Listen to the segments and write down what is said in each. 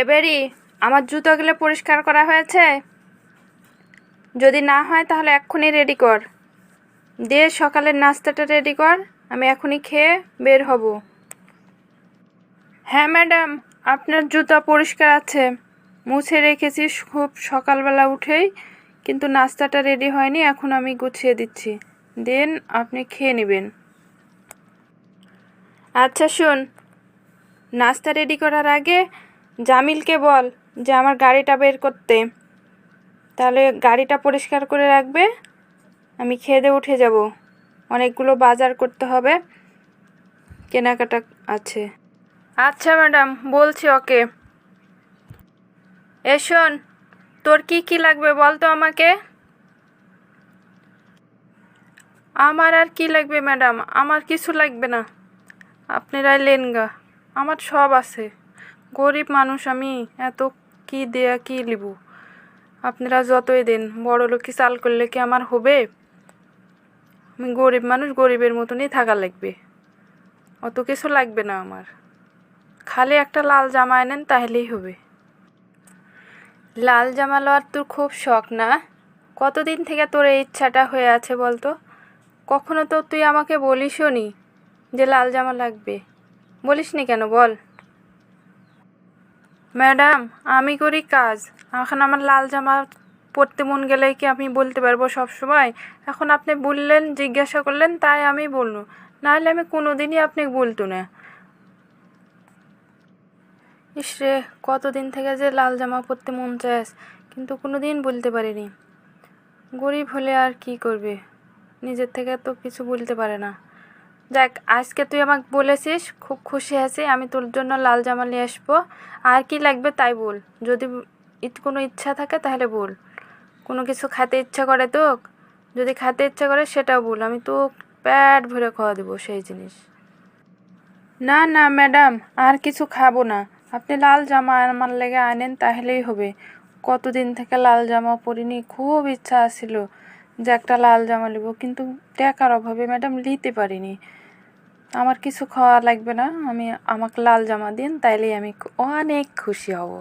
এবারই আমার জুতোগুলো পরিষ্কার করা হয়েছে। যদি না হয় তাহলে এক্ষুনি রেডি কর। দিয়ে সকালের নাস্তাটা রেডি কর, আমি এখনই খেয়ে বের হব। হ্যাঁ ম্যাডাম, আপনার জুতা পরিষ্কার আছে। মুছে রেখেছি খুব সকালবেলা উঠেই, কিন্তু নাস্তাটা রেডি হয়নি, এখন আমি গুছিয়ে দিচ্ছি। দেন আপনি খেয়ে নেবেন। আচ্ছা শোন, নাস্তা রেডি করার আগে জামিলকে বল যে আমার গাড়িটা বের করতে। তাহলে গাড়িটা পরিষ্কার করে রাখবে, আমি খেয়ে দিয়ে উঠে যাব। অনেকগুলো বাজার করতে হবে, কেনাকাটা আছে। আচ্ছা ম্যাডাম, বলছি ওকে। এ শোন, তোর কি কি লাগবে বল তো আমাকে। আমার আর কি লাগবে ম্যাডাম? আমার কিছু লাগবে না। আপনারাই লেনগা, আমার সব আছে। গরিব মানুষ আমি, এত কি দেয়া কি লিব? আপনারা যতই দেন বড় লোকই চাল করলে কি আমার হবে? আমি গরিব মানুষ, গরিবের মতনই থাকা লাগবে। অত কিছু লাগবে না আমার। খালি একটা লাল জামা এনেন তাহলেই হবে। লাল জামা লওয়ার তোর খুব শখ না? কতদিন থেকে তোর এই ইচ্ছাটা হয়ে আছে বলতো? কখনো তো তুই আমাকে বলিসও নি যে লাল জামা লাগবে। বলিস নি কেন বল? ম্যাডাম, আমি করি কাজ। এখন আমার লাল জামা পরতে মন গেলে কি আমি বলতে পারব সব সময় এখন আপনি বললেন, জিজ্ঞাসা করলেন, তাই আমি বলল। নাহলে আমি কোনো দিনই আপনি বলতো না। ইসরে কতদিন থেকে যে লাল জামা পরতে মন চাস, কিন্তু কোনো দিন বলতে পারিনি। গরিব হলে আর কি করবে? নিজের থেকে তো কিছু বলতে পারে না। দেখ, আজকে তুই আমাকে বলেছিস, খুব খুশি আছি, আমি তোর জন্য লাল জামা নিয়ে আসব। আর কি লাগবে তাই বল। যদি কোনো ইচ্ছা থাকে তাহলে বল। কোনো কিছু খেতে ইচ্ছা করে তো যদি খেতে ইচ্ছা করে সেটাও বল। আমি তো পেট ভরে খাওয়া দেবো সেই জিনিস। না না, ম্যাডাম, আর কিছু খাব না। আপনি লাল জামা আমার লেগে আনেন, তাহলেই হবে। কতদিন থেকে লাল জামা পরিনি, খুব ইচ্ছা আছিল। যে একটা লাল জামা নেব কিন্তু টাকার অভাবে ম্যাডাম নিতে পারিনি। আমার কিছু খাওয়া লাগবে না, আমি আমাকে লাল জামা দিন, তাইলেই আমি অনেক খুশি হব।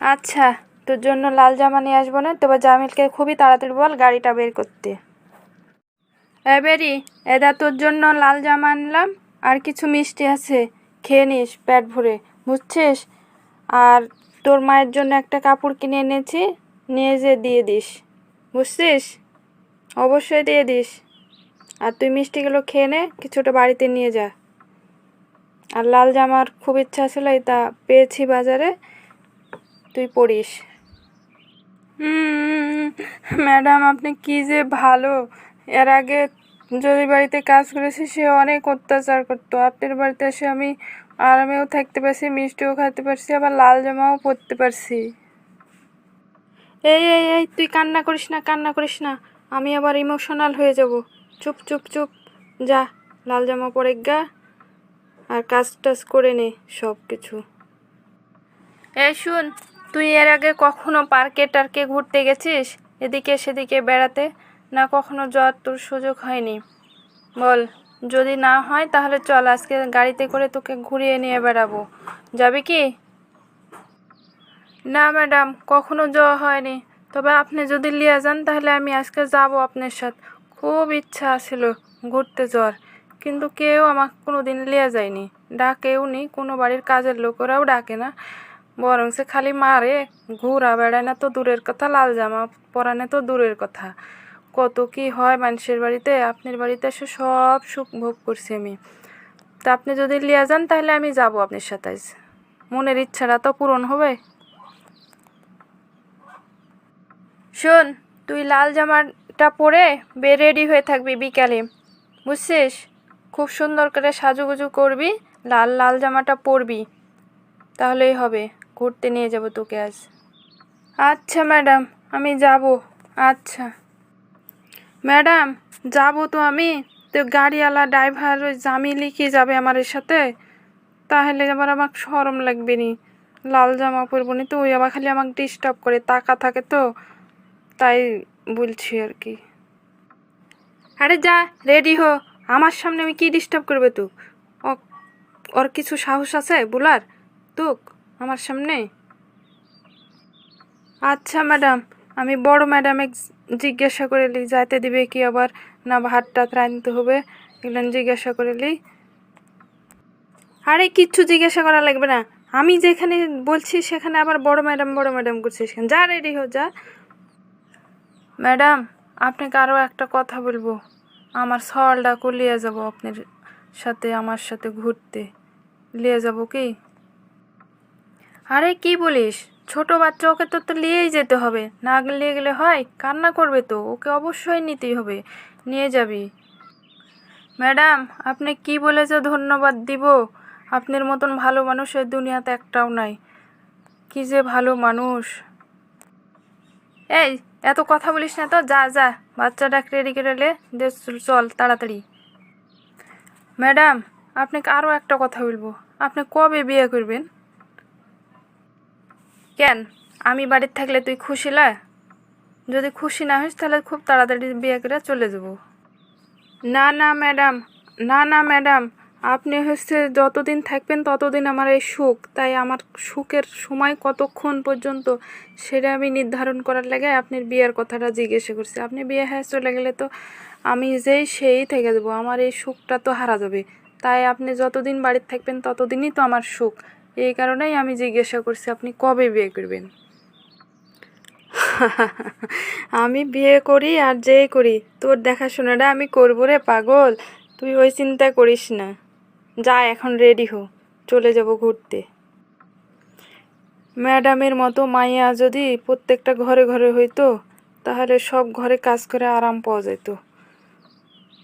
আচ্ছা তোর জন্য লাল জামা নিয়ে আসব না, তবে জামিলকে খুবই তাড়াতাড়ি বল গাড়িটা বের করতে। এবারই এদা তোর জন্য লাল জামা আনলাম, আর কিছু মিষ্টি আছে, খেয়ে নিস পেট ভরে, বুঝছিস? আর তোর মায়ের জন্য একটা কাপড় কিনে এনেছি নিয়ে যে দিয়ে দিস, বুঝছিস? অবশ্যই দিয়ে দিস। আর তুই মিষ্টিগুলো খেয়ে নে কিছুটা বাড়িতে নিয়ে যা। আর লাল জামার খুব ইচ্ছা ছিল তা পেয়েছি বাজারে। তুই পড়িস। ম্যাডাম, আপনি কি যে ভালো। এর আগে যদি বাড়িতে কাজ করেছি, সে অনেক অত্যাচার করতো। আপনার বাড়িতে এসে আমি আরামেও থাকতে পারছি, মিষ্টিও খেতে পারছি, আবার লাল জামাও পরতে পারছি। এই এই এই, তুই কান্না করিস না, কান্না করিস না। আমি আবার ইমোশনাল হয়ে যাব। চুপ চুপ চুপ। যা, লাল জামা পরে গা আর কাজ টাজ করে নে সব কিছু এই শুন, তুই এর আগে কখনো পার্কে টার্কে ঘুরতে গেছিস? এদিকে সেদিকে বেড়াতে? না কখনো যাওয়ার তোর সুযোগ হয়নি? বল, যদি না হয় তাহলে চল, আজকে গাড়িতে করে তোকে ঘুরিয়ে নিয়ে বেড়াবো। যাবে কি? না, ম্যাডাম, কখনো যাওয়া হয়নি। তবে আপনি যদি লিয়ে যান, তাহলে আমি আজকে যাব আপনার সাথে। খুব ইচ্ছা ছিল ঘুরতে যাওয়ার, কিন্তু কেউ আমাকে কোনো দিন লিয়ে যায়নি। ডাকেও নি কোনো বাড়ির কাজের লোকেরাও ডাকে না। বরং সে খালি মারে, ঘোরা বেড়ায় না তো দূরের কথা, লাল জামা পরানে তো দূরের কথা। কত কি হয় মানুষের বাড়িতে, আপনার বাড়িতে এসে সব সুখ ভোগ করছি আমি। তা আপনি যদি লিয়ে যান, তাহলে আমি যাব আপনার সাথে। মনের ইচ্ছাটা তো পূরণ হবে। শোন, তুই লাল জামাটা পরে বে রেডি হয়ে থাকবি বিকালে, বুঝছিস? খুব সুন্দর করে সাজুগুজু করবি, লাল লাল জামাটা পরবি, তাহলেই হবে, ঘুরতে নিয়ে যাব তোকে আজ। আচ্ছা ম্যাডাম, আমি যাব আচ্ছা। ম্যাডাম, যাব তো আমি, তো গাড়িওয়ালা ড্রাইভার ওই জামিলি কি যাবে আমার সাথে? তাহলে আবার আমাকে সরম লাগবে নি, লাল জামা পরবো নি তো, ওই আবার খালি আমাকে ডিস্টার্ব করে তাকা থাকে তো। তাই বলছি আর কি। আরে যা রেডি হো। আমার সামনে আমি কি ডিস্টার্ব করবে তো ওর কিছু সাহস আছে বলার? তুক, আমার সামনে? আচ্ছা ম্যাডাম আমি বড় ম্যাডামে জিজ্ঞাসা করে লি, যাইতে দিবে কি আবার? না ভাত টাত রাঁধতে হবে, এগুলো জিজ্ঞাসা করে লি। আরে কিচ্ছু জিজ্ঞাসা করা লাগবে না। আমি যেখানে বলছি সেখানে আবার বড় ম্যাডাম বড় ম্যাডাম করছিস যা রেডি হো, যা। ম্যাডাম, আপনাকে আরও একটা কথা বলব। আমার সওয়ালটা লিয়ে যাব আপনার সাথে, আমার সাথে ঘুরতে। নিয়ে যাব কি? আরে কি বলিস? ছোট বাচ্চা, ওকে তো তো নিয়েই যেতে হবে। না নিয়ে গেলে হয়, কান্না করবে তো। ওকে অবশ্যই নিতেই হবে। নিয়ে যাবি। ম্যাডাম, আপনি কি বলে যে ধন্যবাদ দিব? আপনার মতন ভালো মানুষ এই দুনিয়াতে একটাও নাই। কি যে ভালো মানুষ। এই, এত কথা বলিস না তো, যা যা, বাচ্চাটা রেডি করে চল তাড়াতাড়ি। ম্যাডাম, আপনাকে আরও একটা কথা বলব। আপনি কবে বিয়ে করবেন? কেন? আমি বাড়ির থাকলে তুই খুশি লা যদি খুশি না হইস তাহলে খুব তাড়াতাড়ি বিয়ে করে চলে যাব। না না, ম্যাডাম, না না, ম্যাডাম আপনি হচ্ছে যতদিন থাকবেন ততদিন আমার এই সুখ। তাই আমার সুখের সময় কতক্ষণ পর্যন্ত সেটা আমি নির্ধারণ করার লাগে আপনার বিয়ের কথাটা জিজ্ঞাসা করছি। আপনি বিয়ে হয়ে চলে গেলে তো আমি যেই সেই থেকে দেবো আমার এই সুখটা তো হারা যাবে। তাই আপনি যতদিন বাড়িতে থাকবেন ততদিনই তো আমার সুখ। এই কারণেই আমি জিজ্ঞাসা করছি, আপনি কবে বিয়ে করবেন? আমি বিয়ে করি আর যেই করি, তোর দেখাশোনাটা আমি করব রে পাগল। তুই ওই চিন্তা করিস না। যা এখন রেডি হো চলে যাব ঘুরতে। ম্যাডামের মতো মাইয়া যদি প্রত্যেকটা ঘরে ঘরে হইতো, তাহলে সব ঘরে কাজ করে আরাম পাওয়া যেত।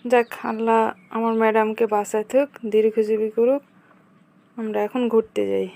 যাক, আল্লাহ আমার ম্যাডামকে বাঁচায় থাক দীর্ঘজীবী করুক, আমরা এখন ঘুরতে যাই।